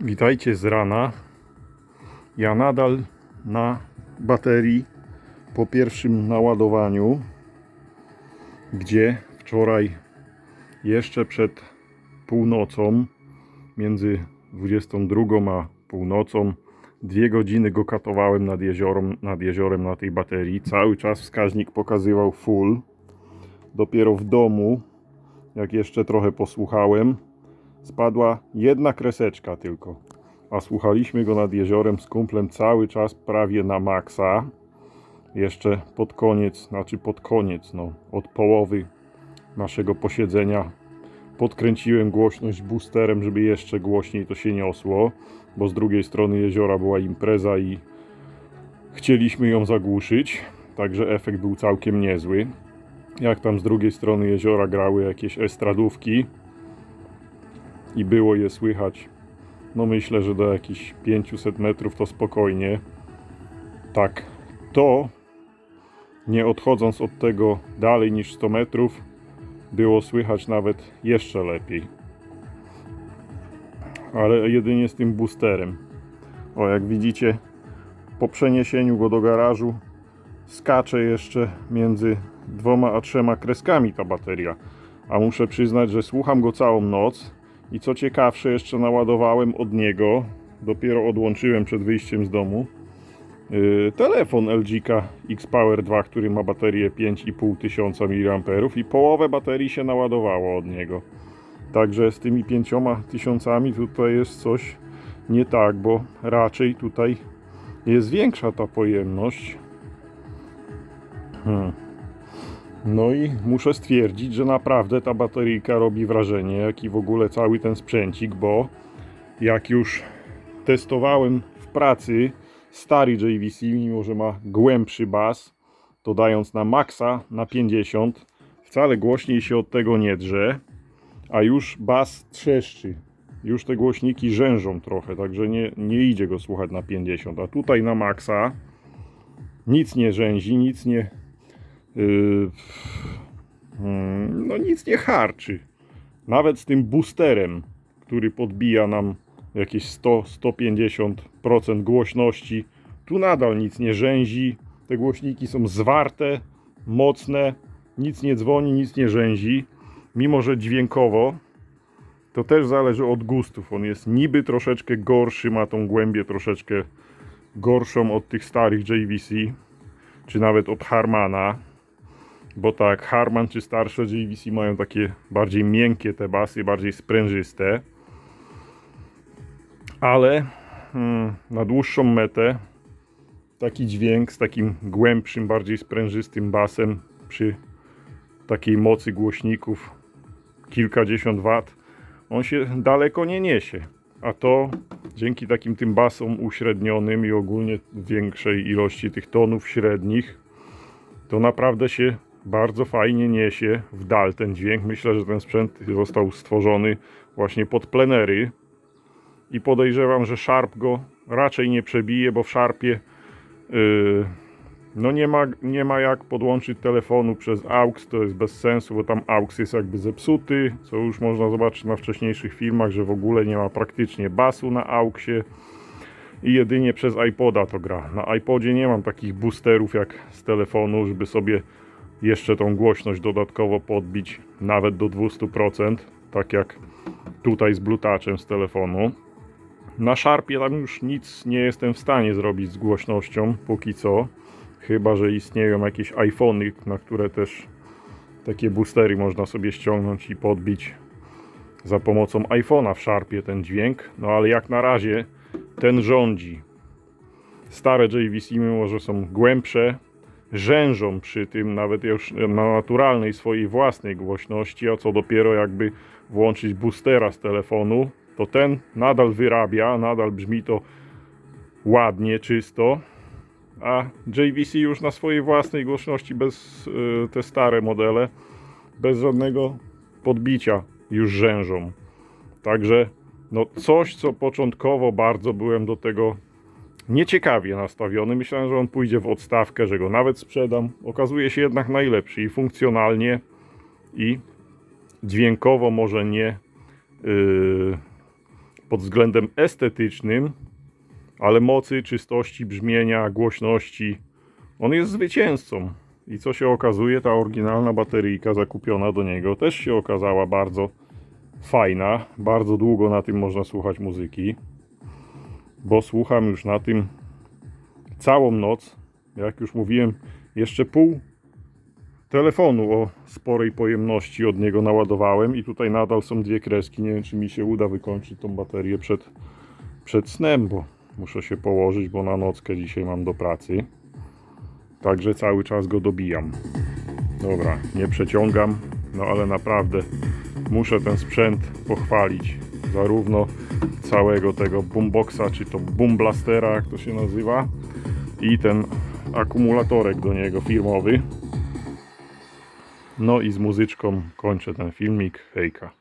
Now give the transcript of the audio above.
Witajcie z rana. Ja nadal na baterii po pierwszym naładowaniu, gdzie wczoraj jeszcze przed północą, między 22 a północą, dwie godziny go katowałem nad jeziorem, nad jeziorem na tej baterii. Cały czas wskaźnik pokazywał full. Dopiero w domu, jak jeszcze trochę posłuchałem, spadła jedna kreseczka tylko. A słuchaliśmy go nad jeziorem z kumplem cały czas prawie na maksa. Jeszcze pod koniec, znaczy pod koniec, no, od połowy naszego posiedzenia podkręciłem głośność boosterem, żeby jeszcze głośniej to się niosło, bo z drugiej strony jeziora była impreza i chcieliśmy ją zagłuszyć, także efekt był całkiem niezły. Jak tam z drugiej strony jeziora grały jakieś estradówki, i było je słychać. No myślę, że do jakichś 500 metrów to spokojnie. Tak, to nie odchodząc od tego dalej niż 100 metrów, było słychać nawet jeszcze lepiej. Ale jedynie z tym boosterem. O, jak widzicie, po przeniesieniu go do garażu skacze jeszcze między dwoma a trzema kreskami ta bateria. A muszę przyznać, że słucham go całą noc i co ciekawsze, jeszcze naładowałem od niego, dopiero odłączyłem przed wyjściem z domu, yy, telefon LG X-Power 2, który ma baterię 5500 mAh i połowę baterii się naładowało od niego. Także z tymi 5000 tutaj jest coś nie tak, bo raczej tutaj jest większa ta pojemność. Hmm. No i muszę stwierdzić, że naprawdę ta bateryjka robi wrażenie, jak i w ogóle cały ten sprzęcik, bo jak już testowałem w pracy stary JVC, mimo że ma głębszy bas, to dając na maksa na 50, wcale głośniej się od tego nie drze, a już bas trzeszczy. Już te głośniki rzężą trochę, także nie, nie idzie go słuchać na 50, a tutaj na maksa nic nie rzęzi, nic nie no nic nie harczy. Nawet z tym boosterem, który podbija nam jakieś 100-150% głośności, tu nadal nic nie rzęzi. Te głośniki są zwarte, mocne, nic nie dzwoni, nic nie rzęzi. Mimo, że dźwiękowo to też zależy od gustów. On jest niby troszeczkę gorszy, ma tą głębię troszeczkę gorszą od tych starych JVC, czy nawet od Harmana bo tak Harman czy starsze JVC mają takie bardziej miękkie te basy, bardziej sprężyste. Ale hmm, na dłuższą metę taki dźwięk z takim głębszym, bardziej sprężystym basem przy takiej mocy głośników kilkadziesiąt wat, on się daleko nie niesie. A to dzięki takim tym basom uśrednionym i ogólnie większej ilości tych tonów średnich, to naprawdę się bardzo fajnie niesie w dal ten dźwięk. Myślę, że ten sprzęt został stworzony właśnie pod plenery i podejrzewam, że Sharp go raczej nie przebije, bo w Sharpie yy, no nie ma, nie ma jak podłączyć telefonu przez AUX, to jest bez sensu, bo tam AUX jest jakby zepsuty, co już można zobaczyć na wcześniejszych filmach, że w ogóle nie ma praktycznie basu na AUXie i jedynie przez iPoda to gra. Na iPodzie nie mam takich boosterów jak z telefonu, żeby sobie jeszcze tą głośność dodatkowo podbić nawet do 200%, tak jak tutaj z blutaczem z telefonu. Na Sharpie tam już nic nie jestem w stanie zrobić z głośnością póki co, chyba że istnieją jakieś iPhony, na które też takie boostery można sobie ściągnąć i podbić za pomocą iPhone'a w Sharpie ten dźwięk, no ale jak na razie ten rządzi. Stare JVC, mimo że są głębsze, rzężą przy tym nawet już na naturalnej swojej własnej głośności, a co dopiero jakby włączyć boostera z telefonu, to ten nadal wyrabia, nadal brzmi to ładnie, czysto, a JVC już na swojej własnej głośności bez y, te stare modele bez żadnego podbicia już rzężą. Także no coś, co początkowo bardzo byłem do tego nieciekawie nastawiony. Myślałem, że on pójdzie w odstawkę, że go nawet sprzedam. Okazuje się jednak najlepszy i funkcjonalnie, i dźwiękowo może nie yy, pod względem estetycznym, ale mocy, czystości, brzmienia, głośności, on jest zwycięzcą. I co się okazuje, ta oryginalna bateryjka zakupiona do niego też się okazała bardzo fajna. Bardzo długo na tym można słuchać muzyki, bo słucham już na tym całą noc. Jak już mówiłem, jeszcze pół telefonu o sporej pojemności od niego naładowałem i tutaj nadal są dwie kreski. Nie wiem, czy mi się uda wykończyć tą baterię przed, przed snem, bo muszę się położyć, bo na nockę dzisiaj mam do pracy. Także cały czas go dobijam. Dobra, nie przeciągam, no ale naprawdę muszę ten sprzęt pochwalić. Zarówno całego tego boomboxa, czy to boomblastera, jak to się nazywa, i ten akumulatorek do niego firmowy. No i z muzyczką kończę ten filmik. Hejka.